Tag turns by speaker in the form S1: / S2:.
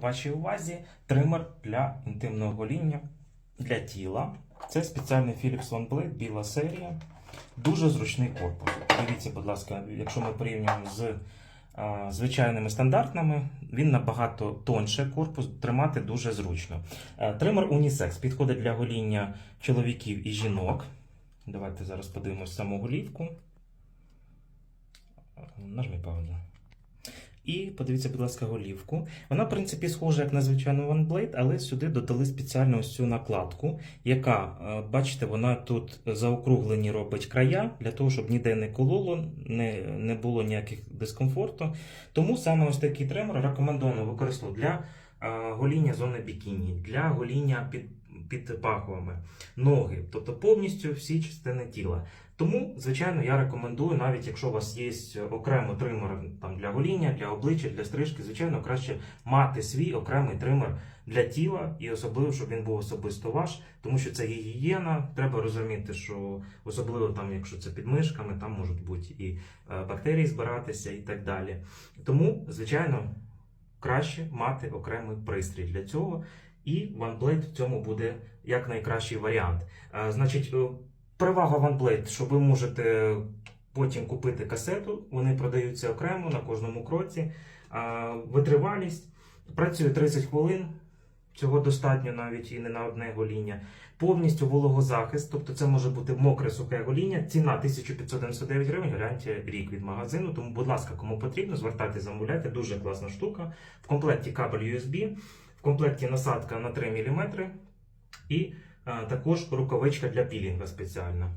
S1: Вашій увазі тример для інтимного гоління для тіла. Це спеціальний Philips OneBlade, біла серія. Дуже зручний корпус. Дивіться, будь ласка, якщо ми порівнюємо з а, звичайними стандартними, він набагато тонше корпус, тримати дуже зручно. Е, Тример унісекс підходить для гоління чоловіків і жінок. Давайте зараз подивимось саму голівку. Нажми паузу. І подивіться, будь ласка, голівку. Вона, в принципі, схожа як на звичайну OneBlade, але сюди додали спеціальну ось цю накладку, яка, е, бачите, вона тут заокруглені робить края для того, щоб ніде не кололо, не, не було ніяких дискомфорту. Тому саме ось такий тример рекомендовано використовувати для е, гоління зони бікіні, для гоління під, під пахвами, ноги, тобто повністю всі частини тіла. Тому, звичайно, я рекомендую, навіть якщо у вас є окремо тример там, для гоління, для обличчя, для стрижки, звичайно, краще мати свій окремий тример для тіла, і особливо, щоб він був особисто ваш, тому що це гігієна. Треба розуміти, що особливо там, якщо це під мишками, там можуть бути і е, бактерії збиратися і так далі. Тому, звичайно, краще мати окремий пристрій для цього. І OneBlade в цьому буде як найкращий варіант. Е, Значить, е, перевага OneBlade, що ви можете потім купити касету, вони продаються окремо на кожному кроці. Е, Витривалість працює 30 хвилин. Цього достатньо навіть і не на одне гоління. Повністю вологозахист, тобто це може бути мокре сухе гоління. Ціна 1599 гривень, гарантія рік від магазину. Тому, будь ласка, кому потрібно, звертайтеся, замовляйте. Дуже класна штука. В комплекті кабель USB, комплекті насадка на 3 мм і е, також рукавичка для пілінга спеціальна.